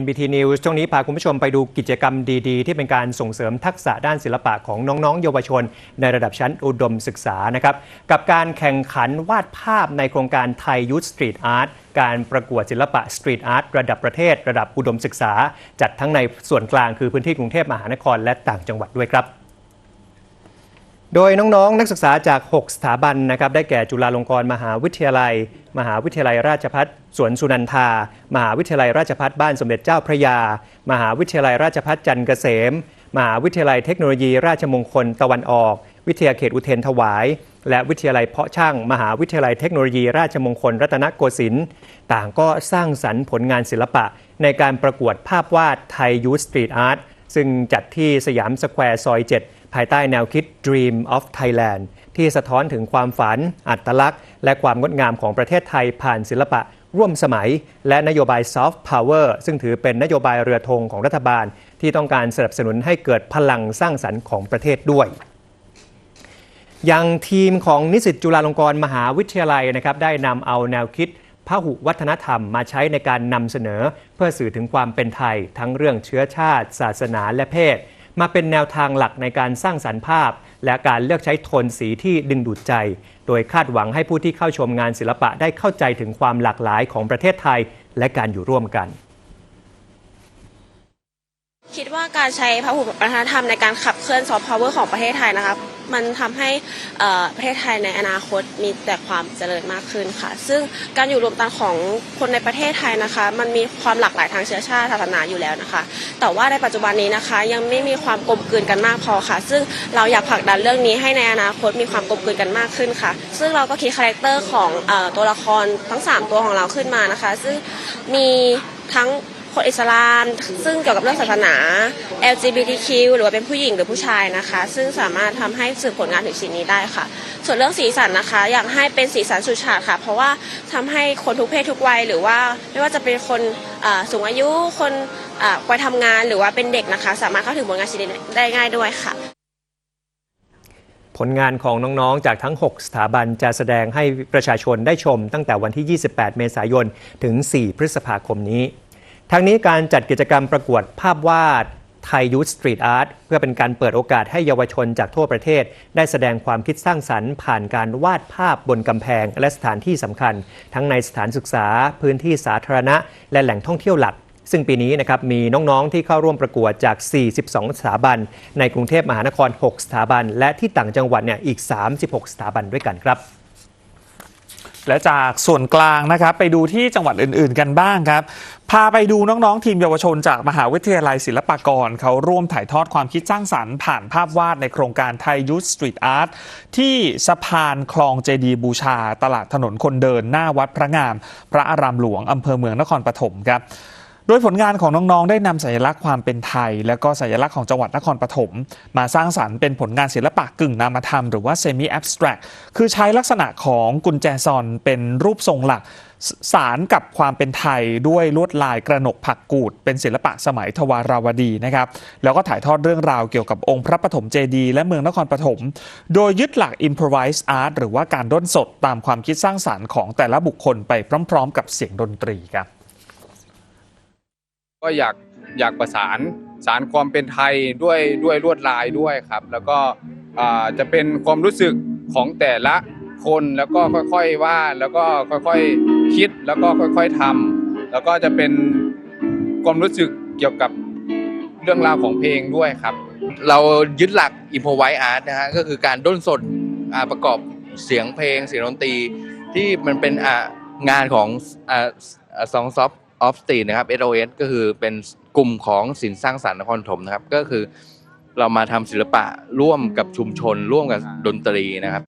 NBT News ช่วงนี้พาคุณผู้ชมไปดูกิจกรรมดีๆ ที่เป็นการส่งเสริมทักษะด้านศิลปะของน้องๆ เยาวชน ในระดับชั้นอุดมศึกษานะครับกับการแข่งขันวาดภาพในโครงการไทยยูทสตรีทอาร์ตการประกวดศิลปะสตรีทอาร์ตระดับประเทศ ระดับอุดมศึกษา จัดทั้งในส่วนกลางคือพื้นที่กรุงเทพมหานครและต่างจังหวัดด้วยครับโดยน้องๆ นักศึกษาจาก 6 สถาบันนะครับ ได้แก่จุฬาลงกรณ์มหาวิทยาลัย มหาวิทยาลัยราชภัฏ สวนสุนันทา มหาวิทยาลัยราชภัฏบ้านสมเด็จเจ้าพระยา มหาวิทยาลัยราชภัฏจันทร์เกษม มหาวิทยาลัยเทคโนโลยีราชมงคลตะวันออก วิทยาเขตอุเทนถวาย และวิทยาลัยเพาะช่าง มหาวิทยาลัยเทคโนโลยีราชมงคลรัตนโกสินทร์ต่างก็สร้างสรรค์ผลงานศิลปะ ในการประกวดภาพวาดไทยยูสตรีทอาร์ตซึ่งจัดที่สยามสแควร์ซอย 7 ภายใต้แนวคิด Dream of Thailand ที่สะท้อนถึงความฝัน อัตลักษณ์ และความงดงามของประเทศไทยผ่านศิลปะ ร่วมสมัย และนโยบาย Soft Power ซึ่งถือเป็นนโยบายเรือธงของรัฐบาล ที่ต้องการสนับสนุนให้เกิดพลังสร้างสรรค์ของประเทศด้วยอยังทีมของนิสิตจุฬาลงกรณ์มหาวิทยาลัยนะครับได้นำเอาแนวคิดพหุวัฒนธรรมมาใช้ในการนำเสนอ เพื่อสื่อถึงความเป็นไทย ทั้งเรื่องเชื้อชาติ ศาสนาและเพศ มาเป็นแนวทางหลักในการสร้างสรรค์ภาพ และการเลือกใช้โทนสีที่ดึงดูดใจ โดยคาดหวังให้ผู้ที่เข้าชมงานศิลปะได้เข้าใจถึงความหลากหลายของประเทศไทย และการอยู่ร่วมกัน คิดว่าการใช้พระหุวัฒนธรรมในการขับเคลื่อนซอฟต์พาวเวอร์ของประเทศไทยนะครับมันทำให้อ่อประเทศไทยในอนาคตมีแต่ความเจริญมากขึ้นค่ะ ซึ่งการอยู่รวมกันของคนในประเทศไทยนะคะ มันมีความหลากหลายทางเชื้อชาติศาสนาอยู่แล้วนะคะ แต่ว่าในปัจจุบันนี้นะคะยังไม่มีความกลมกลืนกันมากพอค่ะ ซึ่งเราอยากผลักดันเรื่องนี้ให้ในอนาคตมีความกลมกลืนกันมากขึ้นค่ะ ซึ่งเราก็คิดคาแรคเตอร์ของอตัวละครทั้งสามตัวของเราขึ้นมานะคะ ซึ่งมีทั้ง คนอิสลาม ซึ่งเกี่ยวกับเรื่องศาสนา LGBTQ หรือว่าเป็นผู้หญิงหรือผู้ชายนะคะ ซึ่งสามารถทำให้สื่อผลงานถึงสิ่งนี้ได้ค่ะ ส่วนเรื่องสีสันนะคะ อยากให้เป็นสีสันสุดฉาดค่ะ เพราะว่าทำให้คนทุกเพศทุกวัยหรือว่าไม่ว่าจะเป็นคนสูงอายุคนวัยทำงานหรือว่าเป็นเด็กนะคะ สามารถเข้าถึงผลงานชิ้นนี้ได้ง่ายด้วยค่ะผลงานของน้องๆ จากทั้ง 6 สถาบันจะแสดงให้ประชาชนได้ชมตั้งแต่วันที่ 28 เมษายน ถึง 4 พฤษภาคมนี้ ทั้งนี้การจัดกิจกรรมประกวดภาพวาดไทยยูทสตรีทอาร์ตเพื่อเป็นการเปิดโอกาสให้เยาวชนจากทั่วประเทศ ได้แสดงความคิดสร้างสรรค์ ผ่านการวาดภาพบนกำแพง และสถานที่สำคัญ ทั้งในสถานศึกษา พื้นที่สาธารณะ และแหล่งท่องเที่ยวหลัก ซึ่งปีนี้นะครับมีน้องๆที่เข้าร่วมประกวดจาก 42 สถาบัน ในกรุงเทพมหานคร 6 สถาบัน และที่ต่างจังหวัดเนี่ยอีก 36 สถาบันด้วยกันครับ และจากส่วนกลางนะครับไปดูที่จังหวัดอื่น ๆ กันบ้างครับ พาไปดูน้องๆทีมเยาวชนจากมหาวิทยาลัยศิลปากร เขาร่วมถ่ายทอดความคิดสร้างสรรค์ผ่านภาพวาดในโครงการไทยยูทสตรีทอาร์ตที่สะพานคลองเจดียบูชา ตลาดถนนคนเดินหน้าวัดพระงาม พระอารามหลวงอำเภอเมืองนครปฐมครับ โดยผลงานของน้องๆ ได้นำสัญลักษณ์ความเป็นไทย และก็สัญลักษณ์ของจังหวัดนครปฐมมาสร้างสรรค์เป็นผลงานศิลปะกึ่งนามธรรมหรือว่า semi abstract คือใช้ลักษณะของกุญแจซอนเป็นรูปทรงหลักสสารกับความเป็นไทยด้วยลวดลายกระหนกผักกูด เป็นศิลปะสมัยทวาราวดีนะครับแล้วก็ถ่ายทอดเรื่องราวเกี่ยวกับองค์พระปฐมเจดีย์และเมืองนครปฐมโดยยึดหลัก improvise art หรือว่าการด้นสดตามความคิดสร้างสารรค์ของแต่ละบุคคลไปพร้อม ๆ กับเสียงดนตรีครับ ก็อยากอยากประสานสารความเป็นไทยด้วยด้วยลวดลายด้วยครับ แล้วก็จะเป็นความรู้สึกของแต่ละคนแล้วก็ค่อยๆว่าแล้วก็ค่อยๆคิดแล้วก็ค่อยๆทำแล้วก็จะเป็นความรู้สึกเกี่ยวกับเรื่องราวของเพลงด้วยครับ เรายึดหลัก improvise art นะฮะก็คือการด้นสดประกอบเสียงเพลงเสียงดนตรีที่มันเป็นงานของอสองซอฟ ออฟสตีนะครับ SOS ก็คือเป็นกลุ่มของสินสร้างสรรค์นครปฐมนะครับ ก็คือเรามาทำศิลปะร่วมกับชุมชน ร่วมกับดนตรีนะครับ